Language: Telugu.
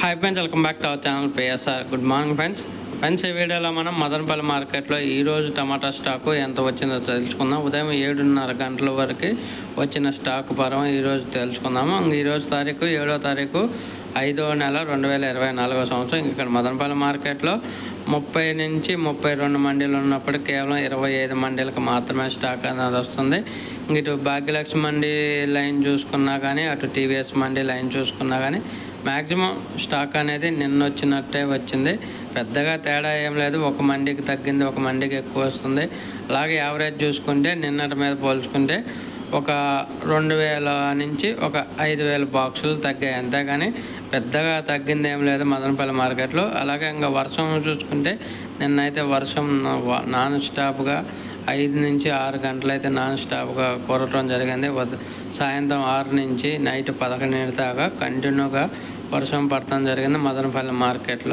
Hi friends welcome back to our channel PSR good morning friends friends ఈ వీడియోలో మనం మదనపల్లి మార్కెట్లో ఈరోజు టమాటా స్టాకు ఎంత వచ్చిందో తెలుసుకుందాం. ఉదయం ఏడున్నర గంటల వరకు వచ్చిన స్టాక్ పరం ఈరోజు తెలుసుకుందాము. ఈరోజు తారీఖు ఏడో తారీఖు ఐదో నెల రెండు వేల ఇరవై నాలుగో సంవత్సరం. ఇక్కడ మదనపల్లి మార్కెట్లో ముప్పై నుంచి ముప్పై రెండు మండీలు ఉన్నప్పుడు కేవలం ఇరవై ఐదు మండీలకు మాత్రమే స్టాక్ అనేది వస్తుంది. ఇటు భాగ్యలక్ష్మి మండీ లైన్ చూసుకున్నా కానీ అటు టీవీఎస్ మండీ లైన్ చూసుకున్నా కానీ మ్యాక్సిమం స్టాక్ అనేది నిన్న వచ్చినట్టే వచ్చింది. పెద్దగా తేడా ఏం లేదు. ఒక మండికి తగ్గింది ఒక మండికి ఎక్కువ వస్తుంది. అలాగే యావరేజ్ చూసుకుంటే నిన్నటి మీద పోల్చుకుంటే ఒక రెండు వేల నుంచి ఒక ఐదు వేల బాక్సులు తగ్గాయి. అంతేగాని పెద్దగా తగ్గింది ఏం లేదు మదనపల్లి మార్కెట్లో. అలాగే ఇంకా వర్షం చూసుకుంటే నిన్నైతే వర్షం నాన్ స్టాప్గా ఐదు నుంచి ఆరు గంటలు అయితే నాన్ స్టాప్గా కురటం జరిగింది. సాయంత్రం ఆరు నుంచి నైట్ పదకొండు దాకా కంటిన్యూగా వర్షం పడటం జరిగింది మదనపల్లి మార్కెట్లో.